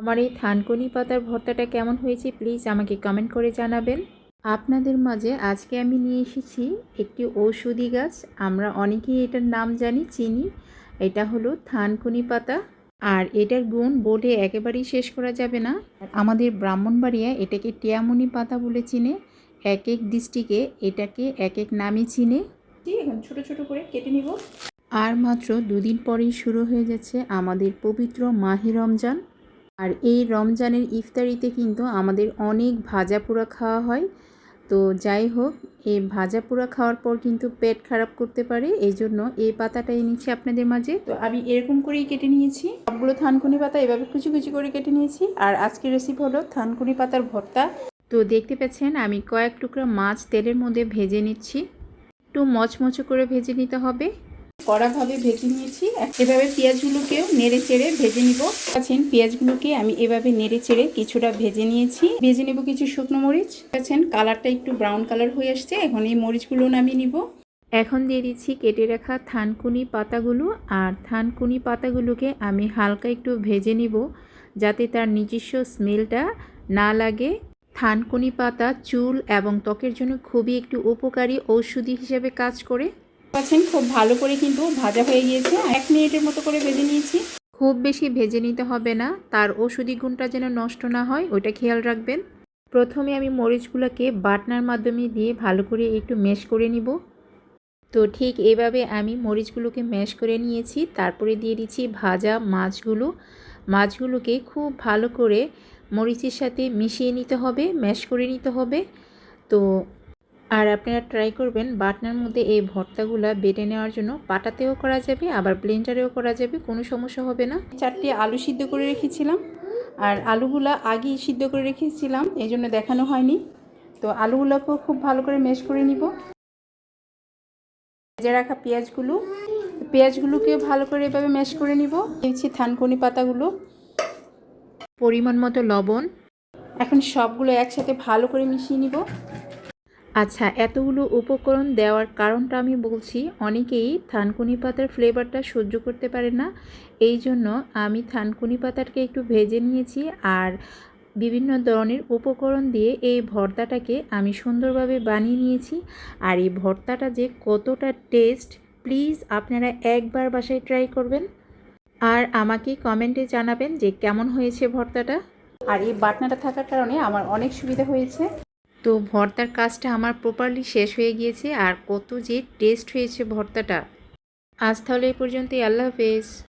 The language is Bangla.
আমার এই থানকুনি পাতার ভর্তাটা কেমন হয়েছে প্লিজ আমাকে কমেন্ট করে জানাবেন। আপনাদের মাঝে আজকে আমি নিয়ে এসেছি একটি ঔষধি গাছ। আমরা অনেকেই এটার নাম জানি চিনি। এটা হলো থানকুনি পাতা। আর এটার গুণ বলে একেবারেই শেষ করা যাবে না। আমাদের ব্রাহ্মণবাড়িয়া এটাকে টিয়ামুনি পাতা বলে চিনে। এক এক ডিস্ট্রিক্টে এটাকে এক এক নামে চিনে। এখন ছোট ছোট করে কেটে নিব। আর মাত্র দুদিন পরেই শুরু হয়ে যাচ্ছে আমাদের পবিত্র মাহি রমজান। আর এই রমজানের ইফতারিতে কিন্তু আমাদের অনেক ভাজা পোড়া খাওয়া হয়। তো যাই হোক, এই ভাজা পোড়া খাওয়ার পর কিন্তু পেট খারাপ করতে পারে এই জন্য এই পাতাটা এনেছি আপনাদের মাঝে। তো আমি এরকম করেই কেটে নিয়েছি। সবগুলো থানকুনি পাতা এভাবে কুচি কুচি করে কেটে নিয়েছি। আর আজকের রেসিপি হলো থানকুনি পাতার ভর্তা। তো দেখতে পাচ্ছেন, আমি কয়েক টুকরা মাছ তেলের মধ্যে ভেজে নিচ্ছি। একটু মচমচো করে ভেজে নিতে হবে। কড়াভাবে ভেজে নিয়েছি। এভাবে পেঁয়াজগুলোকেও নেড়ে চেড়ে ভেজে নিব। আছেন পেঁয়াজগুলোকে আমি এভাবে নেড়ে চেড়ে কিছুটা ভেজে নিয়েছি। ভেজে নেব কিছু শুকনো মরিচ। আছেন কালারটা একটু ব্রাউন কালার হয়ে আসছে। এখন এই মরিচগুলো নামিয়ে নিব। এখন দিয়ে দিচ্ছি কেটে রাখা থানকুনি পাতাগুলো। আর থানকুনি পাতাগুলোকে আমি হালকা একটু ভেজে নিব, যাতে তার নিজস্ব স্মেলটা না লাগে। থানকুনি পাতা, চুল এবং ত্বকের জন্য খুবই একটু উপকারী ঔষধি হিসেবে কাজ করে। পাচ্ছেন, খুব ভালো করে কিন্তু ভাজা হয়ে গিয়েছে। এক মিনিটের মতো করে ভেজে নিয়েছি। খুব বেশি ভেজে নিতে হবে না, তার ওষুধি গুণটা যেন নষ্ট না হয়, ওইটা খেয়াল রাখবেন। প্রথমে আমি মরিচগুলোকে বাটনার মাধ্যমে দিয়ে ভালো করে একটু মেশ করে নিব। তো ঠিক এভাবে আমি মরিচগুলোকে ম্যাশ করে নিয়েছি, তারপরে দিয়ে দিচ্ছি ভাজা মাছগুলো। মাছগুলোকে খুব ভালো করে মরিচের সাথে মিশিয়ে নিতে হবে, ম্যাশ করে নিতে হবে। তো আর আপনারা ট্রাই করবেন বাটনার মধ্যে এই ভর্তাগুলা বেটে নেওয়ার জন্য। পাটাতেও করা যাবে, আবার ব্লেন্ডারেও করা যাবে, কোনো সমস্যা হবে না। চারটে আলু সিদ্ধ করে রেখেছিলাম, আর আলুগুলা আগেই সিদ্ধ করে রেখেছিলাম এই জন্য দেখানো হয়নি। তো আলুগুলোকেও খুব ভালো করে মেশ করে নিব। ভেজে রাখা পেঁয়াজগুলো পেঁয়াজগুলোকে ভালো করে এভাবে ম্যাশ করে নিব। দিচ্ছি থানকুনি পাতাগুলো। পরিমাণ মতো লবণ। এখন সবগুলো একসাথে ভালো করে মিশিয়ে নিব। আচ্ছা এতগুলো উপকরণ দেওয়ার কারণটা আমি বলছি, অনেকেই থানকুনি পাতার ফ্লেভারটা সহ্য করতে পারে না। এই জন্য আমি থানকুনি পাতাটাকে একটু ভেজে নিয়েছি আর বিভিন্ন ধরনের উপকরণ দিয়ে এই ভর্তাটাকে আমি সুন্দরভাবে বানিয়ে নিয়েছি। আর এই ভর্তাটা যে কতটা টেস্ট প্লিজ আপনারা একবার বাসায় ট্রাই করবেন। আর আমাকে কমেন্টে জানাবেন যে কেমন হয়েছে ভর্তাটা। আর এই বাটনাটা থাকার কারণে আমার অনেক সুবিধা হয়েছে। তো ভর্তার কাজটা আমার প্রপারলি শেষ হয়ে গিয়েছে আর কত যে টেস্ট হয়েছে ভর্তাটা। আজ তাহলে এই পর্যন্তই, আল্লাহ হাফেজ।